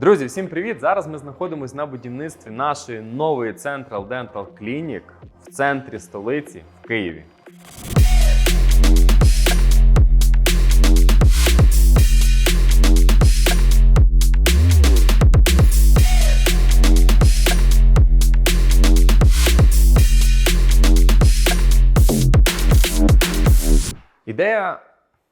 Друзі, всім привіт! Зараз ми знаходимося на будівництві нашої нової Central Dental Clinic в центрі столиці в Києві.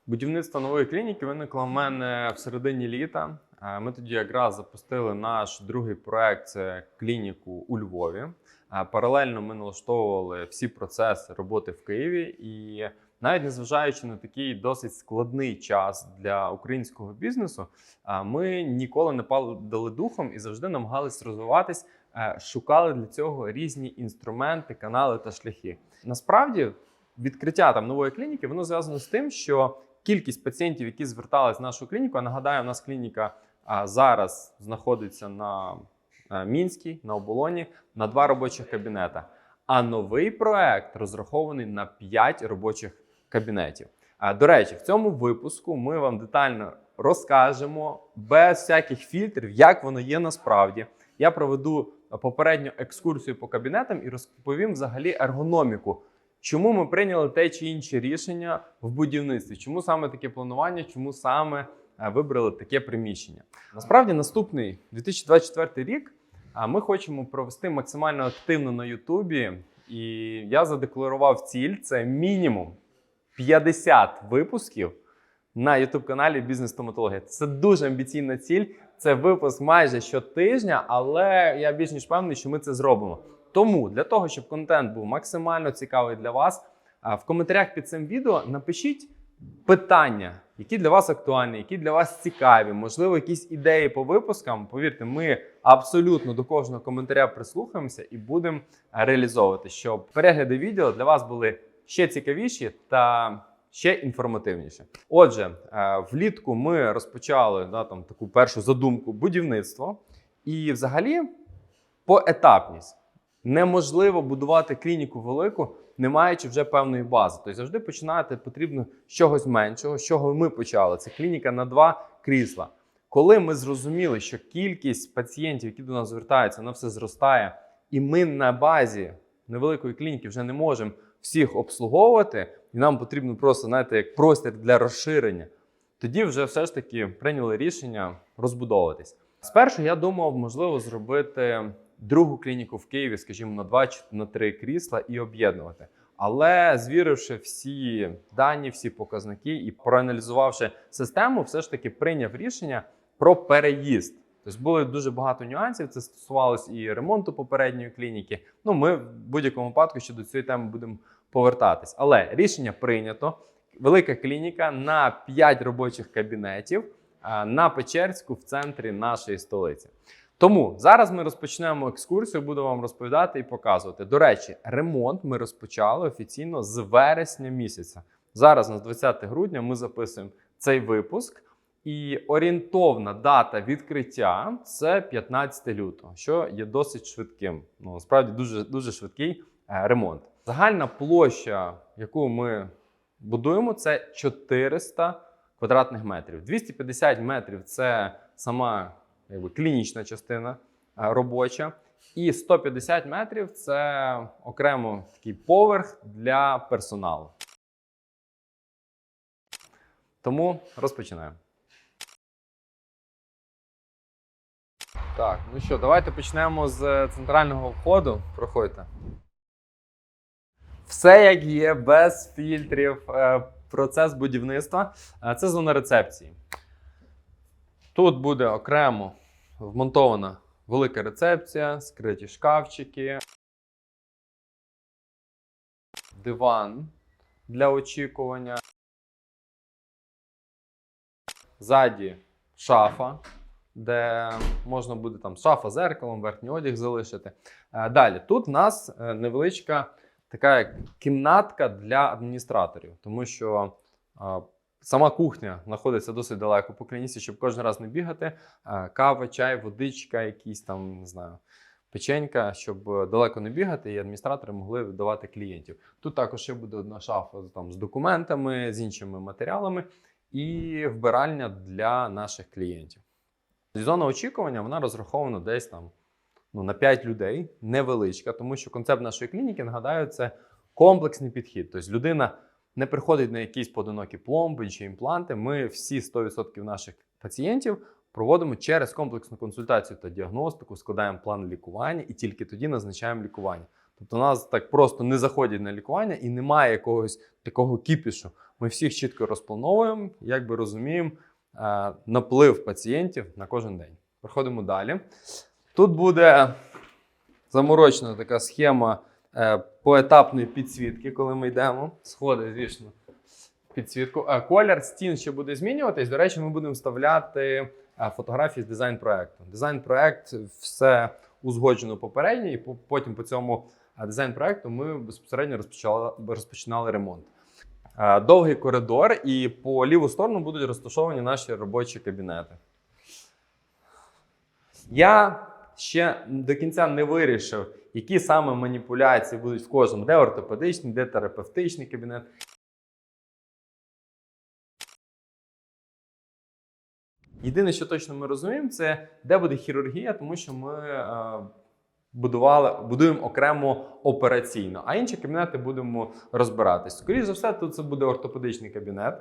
Будівництва нової клініки виникла в мене в середині літа. Е, Ми тоді якраз запустили наш другий проект це клініку у Львові. Е, Паралельно ми налаштовували всі процеси роботи в Києві, і навіть незважаючи на такий досить складний час для українського бізнесу, е, ми ніколи не падали духом і завжди намагались розвиватись, шукали для цього різні інструменти, канали та шляхи. Насправді, відкриття там нової клініки воно зв'язано з тим, що кількість пацієнтів, які звертались в нашу клініку, а нагадаю, у нас клініка зараз знаходиться на е, Мінській, на оболоні, на два робочих кабінета. А новий проект розрахований на 5 робочих кабінетів. До речі, в цьому випуску ми вам детально розкажемо без всяких фільтрів, як воно є насправді. Я проведу попередню екскурсію по кабінетам і розповім взагалі ергономіку. Чому ми прийняли те чи інше рішення в будівництві? Чому саме таке планування? Чому саме е, вибрали таке приміщення? Насправді, наступний 2024 рік ми хочемо провести максимально активно на Ютубі. І я задекларував ціль: це мінімум 50 випусків на youtube каналі Бізнес стоматологія. Це дуже амбіційна ціль. Це випуск майже щотижня, але я більш ніж певний, що ми це зробимо. Тому для того, щоб контент був максимально цікавий для вас, в коментарях під цим відео напишіть питання, які для вас актуальні, які для вас цікаві, можливо, якісь ідеї по випускам. Повірте, ми абсолютно до кожного коментаря прислухаємося і будемо реалізовувати, щоб перегляди відео для вас були ще цікавіші та ще інформативніші. Отже, е, влітку ми розпочали да, там, таку першу задумку будівництво, і взагалі поетапність. Неможливо будувати клініку велику, не маючи вже певної бази. Тобто завжди починати потрібно з чогось меншого, з чого ми почали. Це клініка на два крісла. Коли ми зрозуміли, що кількість пацієнтів, які до нас звертаються, вона все зростає, і ми на базі невеликої клініки вже не можемо всіх обслуговувати, і нам потрібно просто знаєте, як простір для розширення. Тоді вже все ж таки прийняли рішення розбудовуватись. Спершу я думав, можливо, зробити другу клініку в Києві, скажімо, на два чи на три крісла і об'єднувати. Але звіривши всі дані, всі показники і проаналізувавши систему, все ж таки прийняв рішення про переїзд. Тобто було дуже багато нюансів. Це стосувалось і ремонту попередньої клініки. Ну, ми в будь-якому випадку ще до цієї теми будемо повертатись. Але рішення прийнято. Велика клініка на 5 робочих кабінетів на Печерську в центрі нашої столиці. Тому зараз ми розпочнемо екскурсію, буду вам розповідати і показувати. До речі, ремонт ми розпочали офіційно з вересня місяця. Зараз, на 20 грудня, ми записуємо цей випуск. І орієнтовна дата відкриття це 15 лютого, що є досить швидким. Ну насправді дуже дуже швидкий е, ремонт. Загальна площа, яку ми будуємо, це 400 квадратних метрів. 250 метрів це сама якби, клінічна частина е, робоча. І 150 метрів це окремо такий поверх для персоналу. Тому розпочинаємо. Так, ну що, давайте почнемо з центрального входу. Проходьте. Все як є, без фільтрів. е, Процес будівництва. Е, Це зона рецепції. Тут буде окремо вмонтована велика рецепція, скриті шкафчики, диван для очікування. Ззаді шафа, де можна буде там шафа зеркалом, верхній одяг залишити. Е, Далі, тут в нас е, невеличка така кімнатка для адміністраторів, тому що е, сама кухня знаходиться досить далеко по клініці, щоб кожен раз не бігати. Кава, чай, водичка, якісь там, не знаю, печенька, щоб е, далеко не бігати, і адміністратори могли видавати клієнтів. Тут також ще буде одна шафа там, з документами, з іншими матеріалами і вбиральня для наших клієнтів. Зона очікування вона розрахована десь там ну, на 5 людей, невеличка, тому що концепт нашої клініки, нагадаю, це комплексний підхід. Тобто людина не приходить на якісь поодинокі пломби чи імпланти. Ми всі 100% наших пацієнтів проводимо через комплексну консультацію та діагностику, складаємо план лікування і тільки тоді назначаємо лікування. Тобто нас так просто не заходять на лікування і немає якогось такого кіпішу. Ми всіх чітко розплановуємо, якби розуміємо е, наплив пацієнтів на кожен день. Проходимо далі. Тут буде заморочена така схема поетапної підсвітки, коли ми йдемо. Сходи, звісно, підсвітку. Е, колір стін ще буде змінюватись. До речі, ми будемо вставляти е, фотографії з дизайн-проекту. Дизайн-проект все узгоджено попередньо, і потім по цьому е, дизайн-проекту ми безпосередньо розпочали, розпочинали ремонт. Е, Довгий коридор, і по ліву сторону будуть розташовані наші робочі кабінети. Я ще до кінця не вирішив, які саме маніпуляції будуть в кожному, де ортопедичний, де терапевтичний кабінет. Єдине, що точно ми розуміємо, це де буде хірургія, тому що ми е, будували, будуємо окремо операційно, а інші кабінети будемо розбиратись. Скоріше за все, тут це буде ортопедичний кабінет.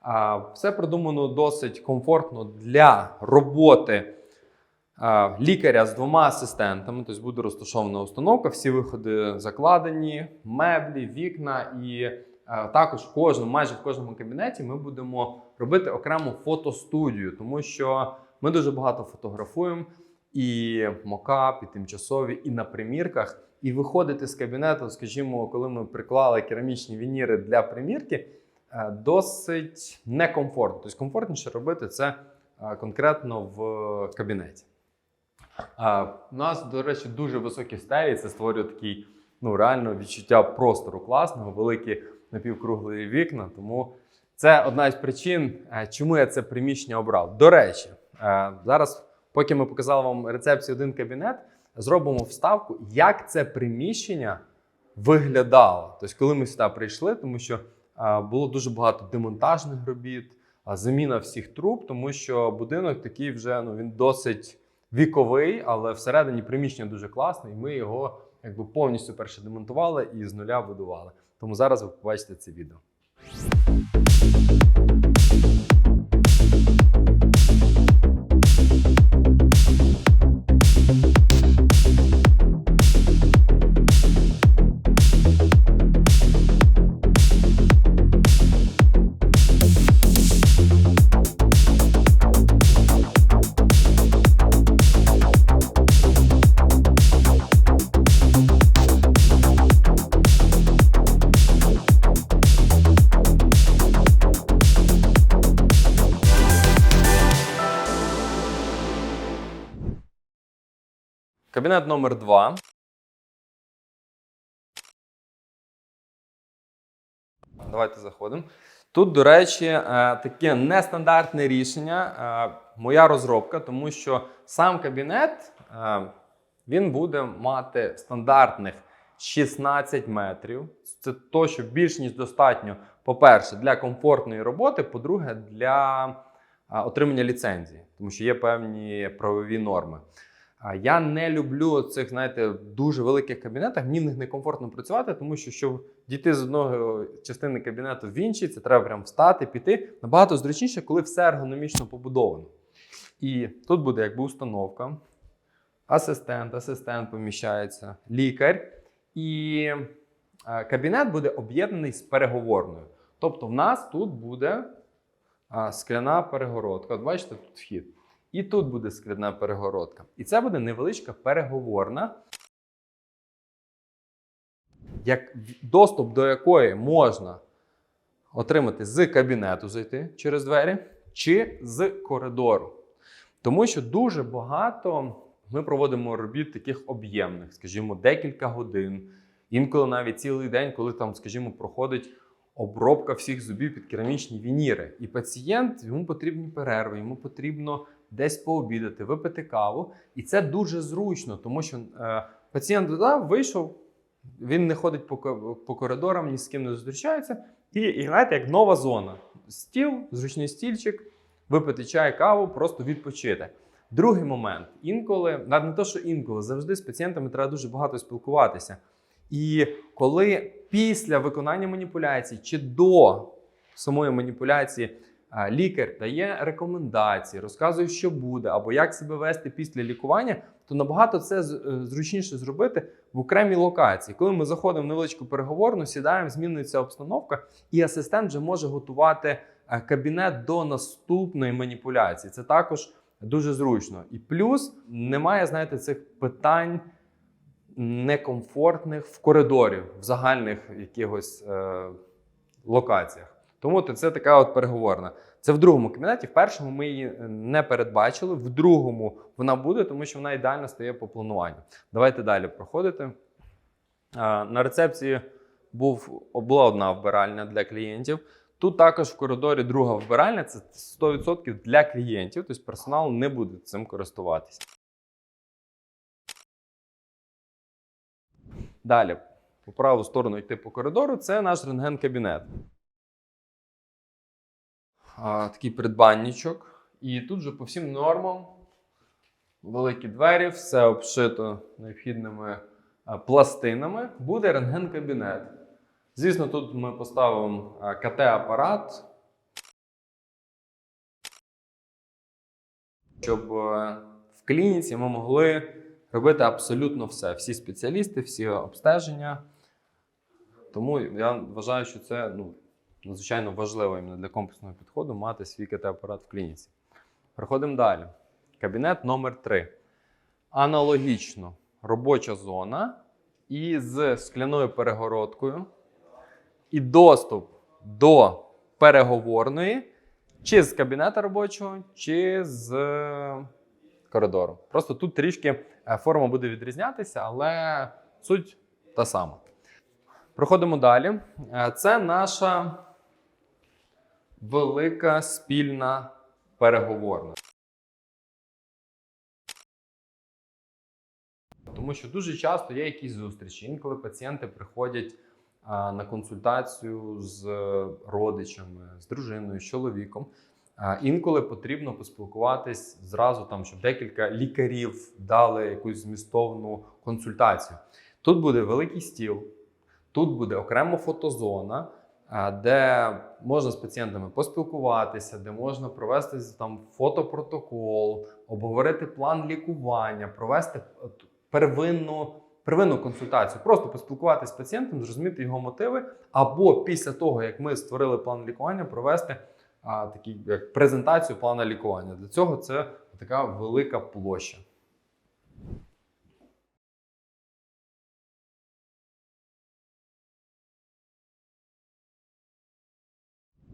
А, все продумано досить комфортно для роботи лікаря з двома асистентами. Тобто буде розташована установка, всі виходи закладені, меблі, вікна і також в кожному, майже в кожному кабінеті ми будемо робити окрему фотостудію, тому що ми дуже багато фотографуємо і мокап, і тимчасові, і на примірках. І виходити з кабінету, скажімо, коли ми приклали керамічні вініри для примірки, е, досить некомфортно. Тобто комфортніше робити це е, конкретно в кабінеті. У нас, до речі, дуже високі стелі. Це створює такий ну, реально відчуття простору класного, великі напівкруглі вікна. Тому це одна із причин, е, чому я це приміщення обрав. До речі, е, зараз, поки ми показали вам рецепцію один кабінет, зробимо вставку, як це приміщення виглядало. Тобто, коли ми сюди прийшли, тому що е, було дуже багато демонтажних робіт, заміна всіх труб, тому що будинок такий вже ну, він досить віковий, але всередині приміщення дуже класне, і ми його якби повністю перше демонтували і з нуля будували. Тому зараз ви побачите це відео. Кабінет номер 2. Давайте заходимо. Тут, до речі, е, таке нестандартне рішення, е, моя розробка, тому що сам кабінет е, він буде мати стандартних 16 метрів. Це то, що більш ніж достатньо, по-перше, для комфортної роботи, по-друге, для отримання ліцензії, тому що є певні правові норми. Я не люблю цих, знаєте, дуже великих кабінетах. Мені в них некомфортно працювати, тому що щоб дійти з одного частини кабінету в інший, це треба прям встати, піти. Набагато зручніше, коли все ергономічно побудовано. І тут буде якби установка, асистент, асистент поміщається, лікар. І е, кабінет буде об'єднаний з переговорною. Тобто, в нас тут буде скляна перегородка. От бачите, тут вхід. І тут буде скляна перегородка. І це буде невеличка переговорна, як доступ до якої можна отримати з кабінету зайти через двері чи з коридору. Тому що дуже багато ми проводимо робіт таких об'ємних, скажімо, декілька годин, інколи навіть цілий день, коли там, скажімо, проходить обробка всіх зубів під керамічні вініри. І пацієнт йому потрібні перерви, йому потрібно десь пообідати, випити каву. І це дуже зручно, тому що е, пацієнт додав, вийшов, він не ходить по, по коридорам, ні з ким не зустрічається. І, і знаєте, як нова зона. Стіл, зручний стільчик, випити чай, каву, просто відпочити. Другий момент: інколи, не то, що інколи, завжди з пацієнтами треба дуже багато спілкуватися. І коли після виконання маніпуляцій чи до самої маніпуляції лікар дає рекомендації, розказує, що буде, або як себе вести після лікування, то набагато це е, зручніше зробити в окремій локації. Коли ми заходимо в невеличку переговорну, сідаємо, змінюється обстановка, і асистент вже може готувати е, кабінет до наступної маніпуляції. Це також дуже зручно. І плюс немає, знаєте, цих питань некомфортних в коридорі, в загальних якихось е, локаціях. Тому це така от переговорна. Це в другому кабінеті. В першому ми її е, не передбачили, в другому вона буде, тому що вона ідеально стає по плануванню. Давайте далі проходити. На рецепції був, була одна вбиральня для клієнтів. Тут також в коридорі друга вбиральня це 100% для клієнтів, тобто персонал не буде цим користуватися. Далі, по праву сторону йти по коридору, це наш рентген-кабінет. Такий придбанничок. І тут же по всім нормам великі двері, все обшито необхідними а, пластинами. Буде рентген-кабінет. Звісно, тут ми поставимо КТ-апарат, щоб е, в клініці ми могли робити абсолютно все. Всі спеціалісти, всі обстеження. Тому я вважаю, що це ну, надзвичайно важливо іменно для комплексного підходу мати свій КТ-апарат в клініці. Переходимо далі. Кабінет номер 3. Аналогічно робоча зона із скляною перегородкою і доступ до переговорної, чи з кабінета робочого, чи з е, коридору. Просто тут трішки е, форма буде відрізнятися, але суть та сама. Проходимо далі. Е, Це наша велика спільна переговорна. Тому що дуже часто є якісь зустрічі. Інколи пацієнти приходять а, на консультацію з родичами, з дружиною, з чоловіком. А, інколи потрібно поспілкуватись зразу, там, щоб декілька лікарів дали якусь змістовну консультацію. Тут буде великий стіл, тут буде окрема фотозона, де можна з пацієнтами поспілкуватися, де можна провести там фотопротокол, обговорити план лікування, провести е, первинну, первинну консультацію, просто поспілкуватися з пацієнтом, зрозуміти його мотиви, або після того, як ми створили план лікування, провести а, такий як презентацію плану лікування. Для цього це така велика площа.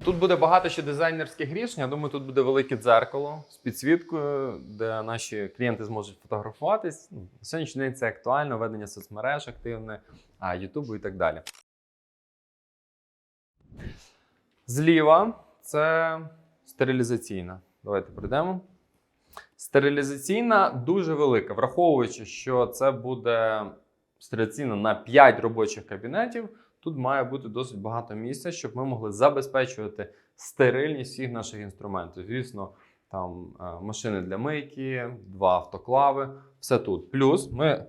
Тут буде багато ще дизайнерських рішень. Я думаю, тут буде велике дзеркало з підсвіткою, де наші клієнти зможуть фотографуватись. Ну, На сьогоднішній день це актуально, ведення соцмереж активне, а Ютубу і так далі. Зліва це стерилізаційна. Давайте прийдемо. Стерилізаційна дуже велика, враховуючи, що це буде стерилізаційна на 5 робочих кабінетів. Тут має бути досить багато місця, щоб ми могли забезпечувати стерильність всіх наших інструментів. Звісно, там е, машини для мийки, два автоклави, все тут. Плюс ми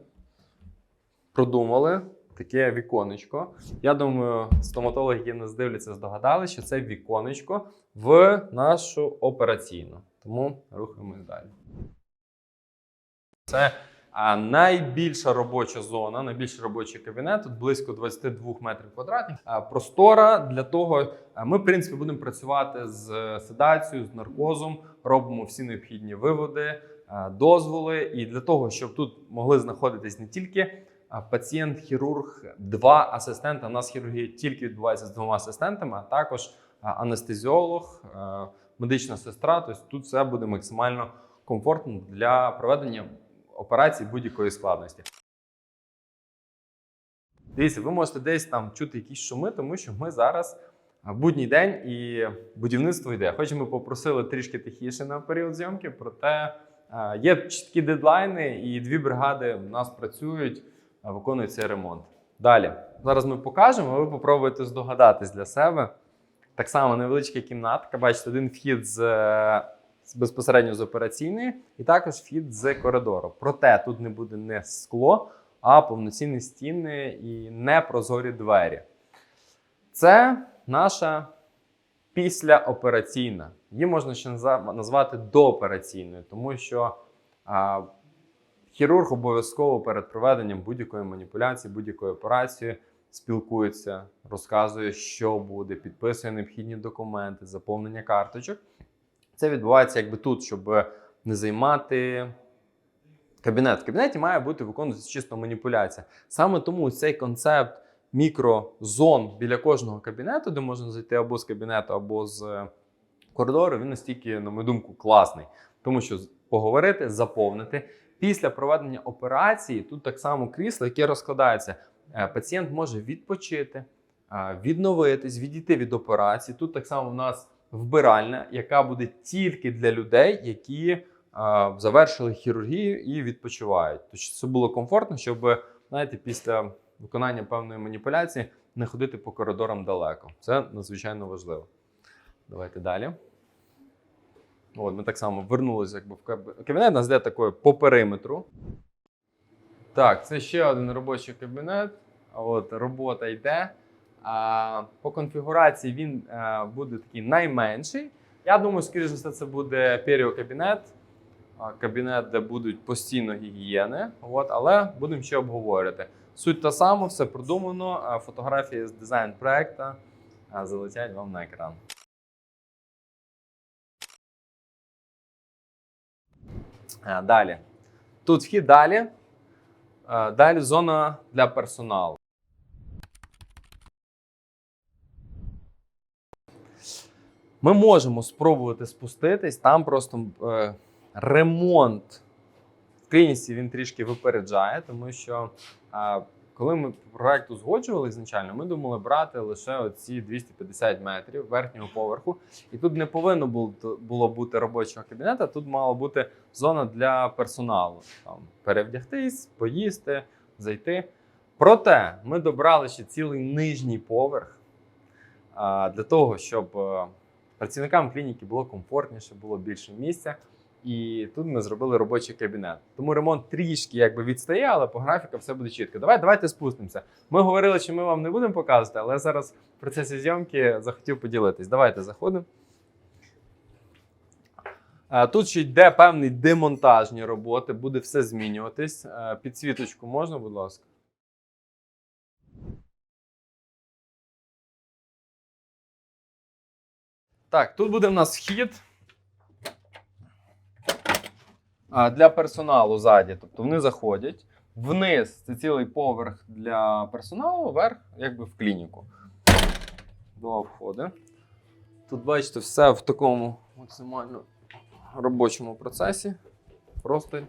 продумали таке віконечко. Я думаю, стоматологи, які нас дивляться, здогадали, що це віконечко в нашу операційну. Тому рухаємось далі. Це а, найбільша робоча зона, найбільший робочий кабінет, тут близько 22 метрів квадратних. Простора для того, ми, в принципі, будемо працювати з е, седацією, з наркозом, робимо всі необхідні виводи, дозволи. І для того, щоб тут могли знаходитись не тільки пацієнт, хірург, два асистента. У нас хірургія тільки відбувається з двома асистентами, а також анестезіолог, медична сестра. Тобто тут все буде максимально комфортно для проведення операцій будь-якої складності. Дивіться, ви можете десь там чути якісь шуми, тому що ми зараз будній день і будівництво йде. Хоч ми попросили трішки тихіше на період зйомки, проте є чіткі дедлайни, і дві бригади у нас працюють, виконують цей ремонт. Далі, зараз ми покажемо, а ви попробуєте здогадатись для себе. Так само невеличка кімнатка. Бачите, один вхід е, з- безпосередньо з операційної, і також вхід з коридору. Проте тут не буде не скло, а повноцінні стіни і непрозорі двері. Це наша післяопераційна. Її можна ще назвати доопераційною, тому що а, хірург обов'язково перед проведенням будь-якої маніпуляції, будь-якої операції спілкується, розказує, що буде, підписує необхідні документи, заповнення карточок. Це відбувається якби тут, щоб не займати кабінет. В кабінеті має бути виконуватися чисто маніпуляція. Саме тому цей концепт мікрозон біля кожного кабінету, де можна зайти або з кабінету, або з е, коридору, він настільки, на мою думку, класний. Тому що поговорити, заповнити. Після проведення операції тут так само крісло, яке розкладається. Е, Пацієнт може відпочити, е, відновитись, відійти від операції. Тут так само в нас вбиральня, яка буде тільки для людей, які е, завершили хірургію і відпочивають. Тобто, це було комфортно, щоб знаєте, після виконання певної маніпуляції не ходити по коридорам далеко. Це надзвичайно важливо. Давайте далі. От, ми так само вернулися якби, в кабінет. Нас йде такою по периметру. Так, це ще один робочий кабінет. От, робота йде. По конфігурації він е, буде такий найменший. Я думаю, скоріше за все, це буде періокабінет. Кабінет, де будуть постійно гігієни. От, але будемо ще обговорювати. Суть та сама, все продумано. Фотографії з дизайн проекту залетять вам на екран. Далі. Тут вхід далі. Далі зона для персоналу. Ми можемо спробувати спуститись. Там просто е, ремонт в клініці він трішки випереджає, тому що е, коли ми проект узгоджували ізначально, ми думали брати лише оці 250 метрів верхнього поверху. І тут не повинно було, було бути робочого кабінету, тут мала бути зона для персоналу. Там перевдягтись, поїсти, зайти. Проте ми добрали ще цілий нижній поверх а, для того, щоб е, працівникам клініки було комфортніше, було більше місця. І тут ми зробили робочий кабінет. Тому ремонт трішки якби відстає, але по графіку все буде чітко. Давай, давайте спустимося. Ми говорили, що ми вам не будемо показувати, але зараз в процесі зйомки захотів поділитись. Давайте заходимо. Е, Тут ще йде певні демонтажні роботи, буде все змінюватись. Е, Підсвіточку можна, будь ласка. Так, тут буде в нас вхід для персоналу ззаді. Тобто вони заходять. Вниз це цілий поверх для персоналу, вверх, якби в клініку. Два входи. Тут, бачите, все в такому максимально робочому процесі. Просто.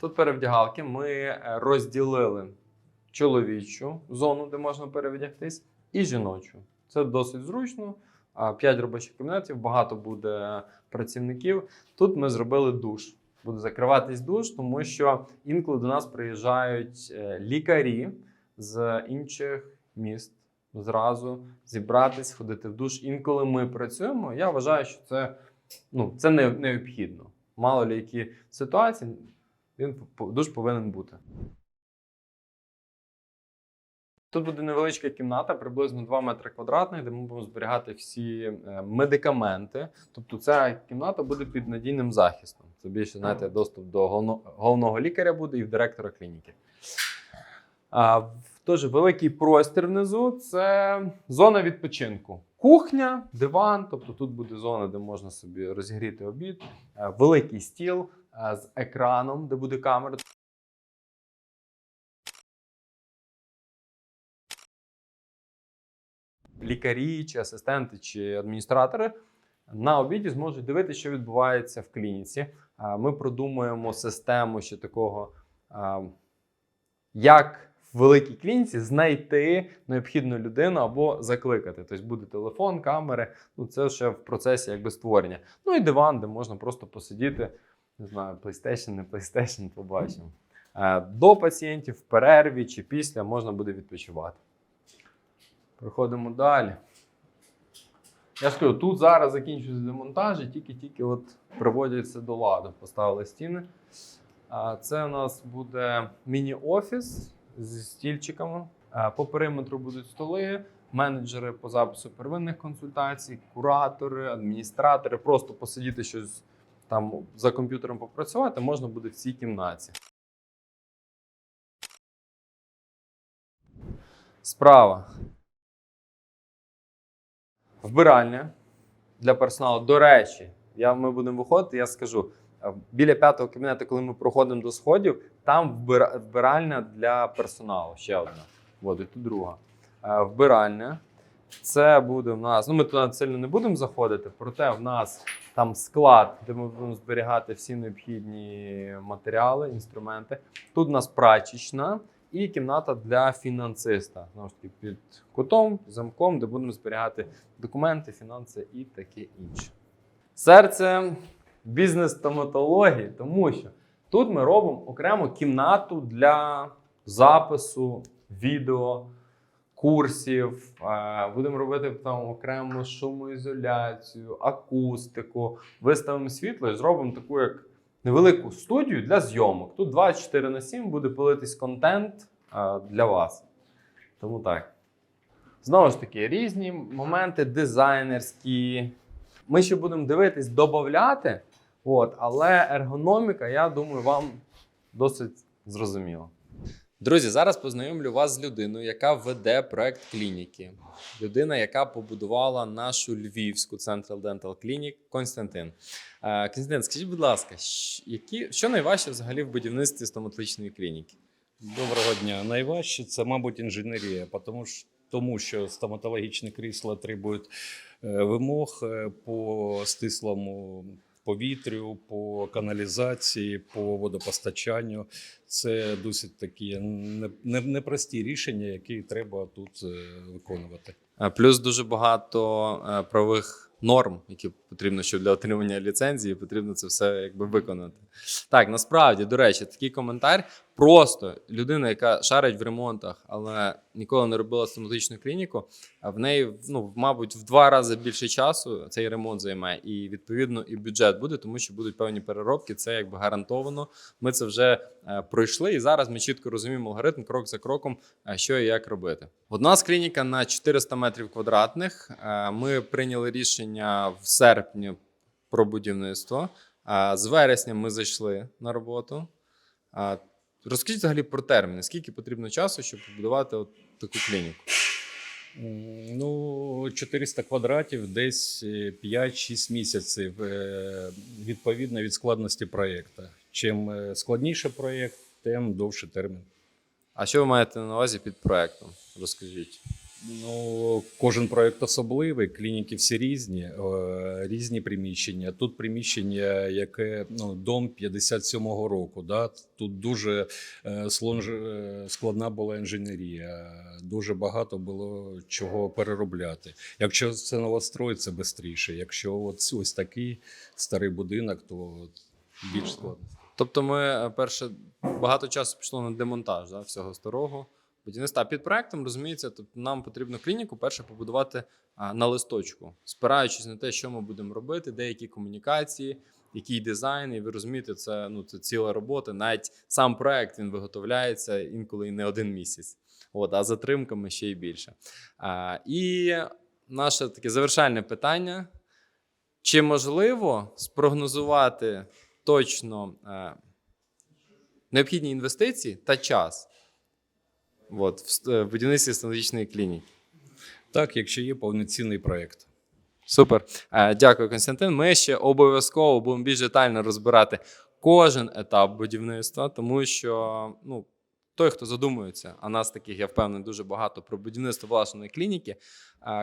Тут перевдягалки. Ми е, розділили чоловічу зону, де можна перевдягтись, і жіночу. Це досить зручно. П'ять робочих кабінетів, багато буде працівників. Тут ми зробили душ. Буде закриватись душ, тому що інколи до нас приїжджають е, лікарі з інших міст зразу зібратись, ходити в душ. Інколи ми працюємо. Я вважаю, що це, ну, це не, необхідно. Мало лі які ситуації, він душ повинен бути. Тут буде невеличка кімната, приблизно 2 метри квадратних, де ми будемо зберігати всі е, медикаменти. Тобто ця кімната буде під надійним захистом. Це більше знаєте, доступ до головного лікаря буде і в директора клініки. А, Тож великий простір внизу це зона відпочинку. Кухня, диван, тобто тут буде зона, де можна собі розігріти обід, е, великий стіл е, з екраном, де буде камера. Лікарі, чи асистенти, чи адміністратори на обіді зможуть дивитися, що відбувається в клініці. Ми продумуємо систему ще такого, як в великій клініці знайти необхідну людину або закликати. Тобто буде телефон, камери. Ну це ще в процесі якби створення. Ну і диван, де можна просто посидіти. Не знаю, PlayStation, не PlayStation, побачимо. Е, До пацієнтів в перерві чи після можна буде відпочивати. Проходимо далі. Я ж кажу, тут зараз закінчується демонтаж і тільки-тільки от приводяться до ладу. Поставили стіни. Це у нас буде міні-офіс зі стільчиками. По периметру будуть столи, менеджери по запису первинних консультацій, куратори, адміністратори. Просто посидіти щось там за комп'ютером попрацювати можна буде в цій кімнаті. Справа. Вбиральня для персоналу. До речі, я, ми будемо виходити, я скажу. е, Біля п'ятого кабінету, коли ми проходимо до сходів, там вбира- вбиральня для персоналу. Ще одна. От, і тут друга. Е, Вбиральня. Це буде в нас. Ну, ми туди сильно не будемо заходити, проте в нас там склад, де ми будемо зберігати всі необхідні матеріали, інструменти. Тут у нас прачечна і кімната для фінансиста. Знову ж таки, під кутом, замком, де будемо зберігати документи, фінанси і таке інше. Серце бізнес-стоматології, тому що тут ми робимо окрему кімнату для запису відео, курсів. Будемо робити там окрему шумоізоляцію, акустику, виставимо світло і зробимо таку як невелику студію для зйомок. Тут 24 на 7 буде пилитись контент для вас. Тому так. Знову ж таки, різні моменти дизайнерські. Ми ще будемо дивитись, додати, але ергономіка, я думаю, вам досить зрозуміла. Друзі, зараз познайомлю вас з людиною, яка веде проект клініки. Людина, яка побудувала нашу львівську Central Dental Clinic Константин. Е, Константин, скажіть, будь ласка, які, що найважче взагалі в будівництві стоматологічної клініки? Доброго дня. Найважче це, мабуть, інженерія, тому що, тому що стоматологічні крісла требують е, вимог е, по стислому повітрю, по каналізації, по водопостачанню. Це досить такі не- не- непрості рішення, які треба тут е, виконувати. Е, Плюс дуже багато правих правових норм, які потрібно щоб для отримання ліцензії, потрібно це все якби виконати. Так, насправді, до речі, такий коментар. Просто людина, яка шарить в ремонтах, але ніколи не робила стоматологічну клініку, а в неї, ну, мабуть, в два рази більше часу цей ремонт займе. І відповідно і бюджет буде, тому що будуть певні переробки. Це якби гарантовано. Ми це вже е, пройшли, і зараз ми чітко розуміємо алгоритм крок за кроком, е, що і як робити. У нас клініка на 400 метрів квадратних. Е, Ми прийняли рішення в серпні про будівництво. З вересня ми зайшли на роботу. Е, Розкажіть взагалі про терміни. Скільки потрібно часу, щоб побудувати от таку клініку? Ну, 400 квадратів, десь е, 5-6 місяців, е, відповідно від складності проєкту. Чим е, складніше проєкт, тим довший термін. А що ви маєте на увазі під проєктом? Розкажіть. Ну, кожен проєкт особливий, клініки всі різні, е, різні приміщення. Тут приміщення, яке ну, дом 57-го року. Да? Тут дуже е, е, складна була інженерія, дуже багато було чого переробляти. Якщо це новострой, це швидше. Якщо от ось такий старий будинок, то більш складно. Тобто, ми перше багато часу пішло на демонтаж да, всього старого будівництва. Під проектом розуміється, тобто нам потрібно клініку перше побудувати а, на листочку, спираючись на те, що ми будемо робити, деякі комунікації, який дизайн, і ви розумієте, це ну це ціла робота. Навіть сам проект він виготовляється інколи і не один місяць. От, а затримками ще й більше. А, і наше таке завершальне питання: чи можливо спрогнозувати точно е, необхідні інвестиції та час от, в будівництві стоматологічної клініки? Так, якщо є повноцінний проєкт. Супер. Дякую, Константин. Ми ще обов'язково будемо більш детально розбирати кожен етап будівництва, тому що ну, той, хто задумується, а нас таких, я впевнений, дуже багато про будівництво власної клініки,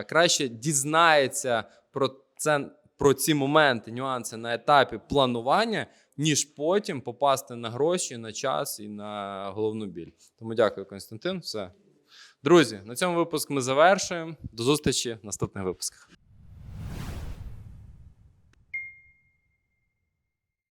краще дізнається про це. Про ці моменти, нюанси на етапі планування, ніж потім попасти на гроші, на час і на головну біль. Тому дякую, Константин. Все. Друзі, на цьому випуск ми завершуємо. До зустрічі в наступних випусках.